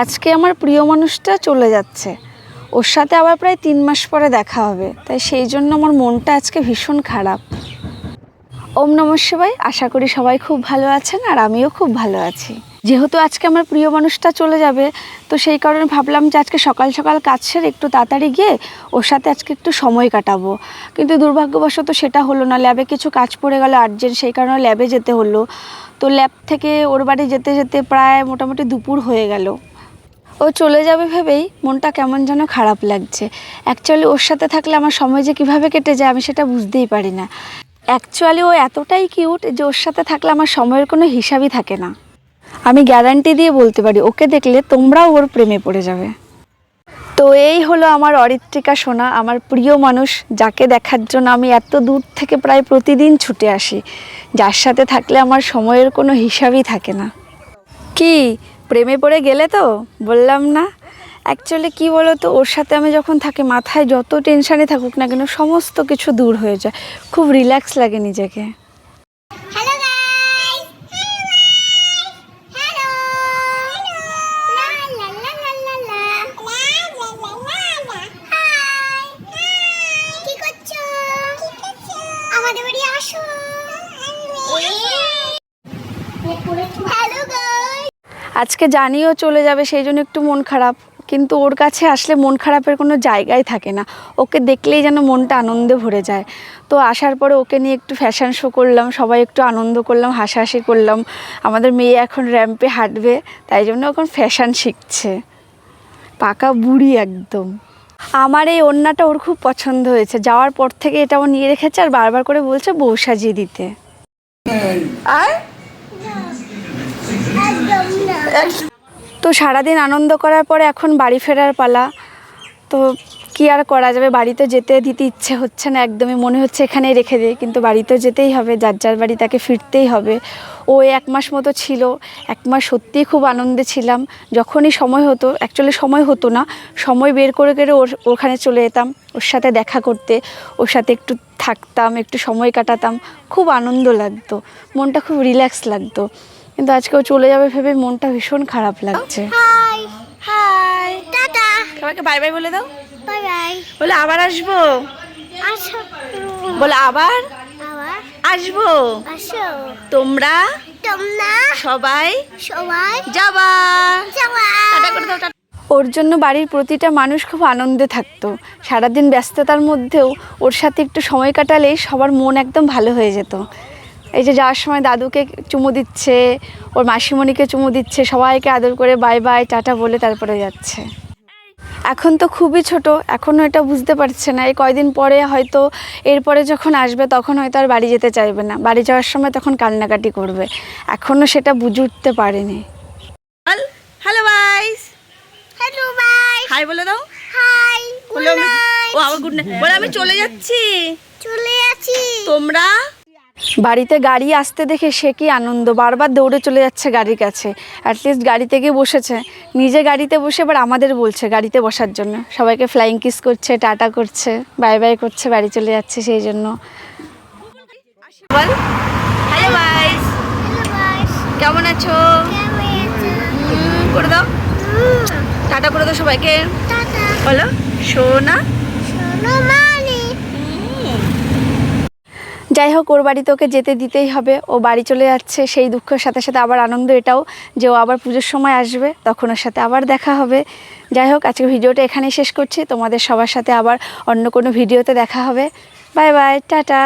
আজকে আমার প্রিয় মানুষটা চলে যাচ্ছে। ওর সাথে আবার প্রায় তিন মাস পরে দেখা হবে। তাই সেই জন্য আমার মনটা আজকে ভীষণ খারাপ। ওম নমঃ শিবাই আশা করি সবাই খুব ভালো আছেন আর আমিও খুব ভালো আছি। যেহেতু আজকে আমার প্রিয় মানুষটা চলে যাবে, তো সেই কারণে ভাবলাম যে আজকে সকাল সকাল কাজ সেরে একটু তাড়াতাড়ি গিয়ে ওর সাথে আজকে একটু সময় কাটাবো। কিন্তু দুর্ভাগ্যবশত সেটা হলো না। ল্যাবে কিছু কাজ পড়ে গেল আর্জেন্ট সেই কারণে ল্যাবে যেতে হলো। তো ল্যাব থেকে ওর বাড়ি যেতে যেতে প্রায় মোটামুটি দুপুর হয়ে গেল। ও চলে যাবে ভেবেই মনটা কেমন যেন খারাপ লাগছে। অ্যাকচুয়ালি ওর সাথে থাকলে আমার সময় যে কীভাবে কেটে যায় আমি সেটা বুঝতেই পারি না। অ্যাকচুয়ালি ও এতটাই কিউট যে ওর সাথে থাকলে আমার সময়ের কোনো হিসাবই থাকে না। আমি গ্যারান্টি দিয়ে বলতে পারি, ওকে দেখলে তোমরাও ওর প্রেমে পড়ে যাবে। তো এই হলো আমার অরিত্রিকা সোনা, আমার প্রিয় মানুষ, যাকে দেখার জন্য আমি এত দূর থেকে প্রায় প্রতিদিন ছুটে আসি। যার সাথে থাকলে আমার সময়ের কোনো হিসাবই থাকে না। কি? প্রেমে পড়ে গেলে তো? বললাম না। অ্যাকচুয়ালি কি বলো তো ওর সাথে আমি যখন থাকি, মাথায় যত টেনশানে থাকুক না কেন, সমস্ত কিছু দূর হয়ে যায়। খুব রিল্যাক্স লাগে নিজেকে। আজকে জানিও চলে যাবে, সেই জন্য একটু মন খারাপ। কিন্তু ওর কাছে আসলে মন খারাপের কোনো জায়গাই থাকে না। ওকে দেখলেই যেন মনটা আনন্দে ভরে যায়। তো আসার পরে ওকে নিয়ে একটু ফ্যাশন শো করলাম, সবাই একটু আনন্দ করলাম, হাসাহাসি করলাম। আমাদের মেয়ে এখন র্যাম্পে হাঁটবে, তাই জন্য এখন ফ্যাশন শিখছে। পাকা বুড়ি একদম। আমার এই ওড়নাটা ওর খুব পছন্দ হয়েছে। যাওয়ার পর থেকে এটা ও নিয়ে রেখেছে আর বারবার করে বলছে বউ সাজিয়ে দিতে। আর? তো সারাদিন আনন্দ করার পরে এখন বাড়ি ফেরার পালা। তো কি আর করা যাবে? বাড়িতে যেতে দিতে ইচ্ছে হচ্ছে না, একদমই মনে হচ্ছে এখানেই রেখে দিই। কিন্তু বাড়িতে যেতেই হবে, যার যার বাড়ি তাকে ফিরতেই হবে। ও এক মাস মতো ছিল, এক মাস সত্যিই খুব আনন্দে ছিলাম। যখনই সময় হতো অ্যাকচুয়ালি সময় হতো না, সময় বের করে করে ওর, ওখানে চলে যেতাম, ওর সাথে দেখা করতে, ওর সাথে একটু থাকতাম, একটু সময় কাটাতাম। খুব আনন্দ লাগতো, মনটা খুব রিল্যাক্স লাগতো। কিন্তু আজকে ও চলে যাবে ভেবে মনটা ভীষণ খারাপ লাগছে। হাই হাই টাটা। সবাইকে বাই বাই বলে দাও। বাই বাই বলে আবার আসব। আসো। বলে আবার? আবার? আসব। তোমরা? তোমরা? সবাই? সবাই? যাবা। টাটা করে দাও, ওর জন্য বাড়ির প্রতিটা মানুষ খুব আনন্দে থাকতো। সারাদিন ব্যস্ততার মধ্যেও ওর সাথে একটু সময় কাটালেই সবার মন একদম ভালো হয়ে যেত। এই যে যাওয়ার সময় দাদুকে চুমু দিচ্ছে ওর মাসিমণিকে চুমু দিচ্ছে সবাইকে আদর করে বাই বাই টাটা বলে তারপরে যাচ্ছে। এখন তো খুবই ছোট এখনও এটা বুঝতে পারছে না। এই কয়দিন পরে হয়তো এরপরে যখন আসবে তখন হয়তো আর বাড়ি যেতে চাইবে না। বাড়ি যাওয়ার সময় তখন কান্নাকাটি করবে। এখনও সেটা বুঝে উঠতে পারেনি। হ্যালো বাইস হ্যালো বাই হাই বলে দাও। হাই ও আবার গুড নাইট বলে আমি চলে যাচ্ছি। চলে আছি তোমরা বাড়িতে গাড়ি আসতে দেখে সে কি আনন্দ? বারবার দৌড়ে চলে যাচ্ছে গাড়ির কাছে। অ্যাটলিস্ট গাড়িতে গিয়ে বসেছে। নিজে গাড়িতে বসে এবার আমাদের বলছে গাড়িতে বসার জন্য। সবাইকে ফ্লাইং কিস করছে টাটা করছে বাই বাই করছে বাড়ি চলে যাচ্ছে সেই জন্য। বল হ্যালো গাইস কেমন আছো? করে দাও। টাটা করে দাও সবাইকে। বলো সোনা মানে যাই হোক, ওর বাড়িতে ওকে যেতে দিতেই হবে। ও বাড়ি চলে যাচ্ছে, সেই দুঃখের সাথে সাথে আবার আনন্দ এটাও যে ও আবার পুজোর সময় আসবে, তখন ওর সাথে আবার দেখা হবে। যাই হোক, আজকে ভিডিওটা এখানেই শেষ করছি। তোমাদের সবার সাথে আবার অন্য কোনো ভিডিওতে দেখা হবে। Bye bye, tata.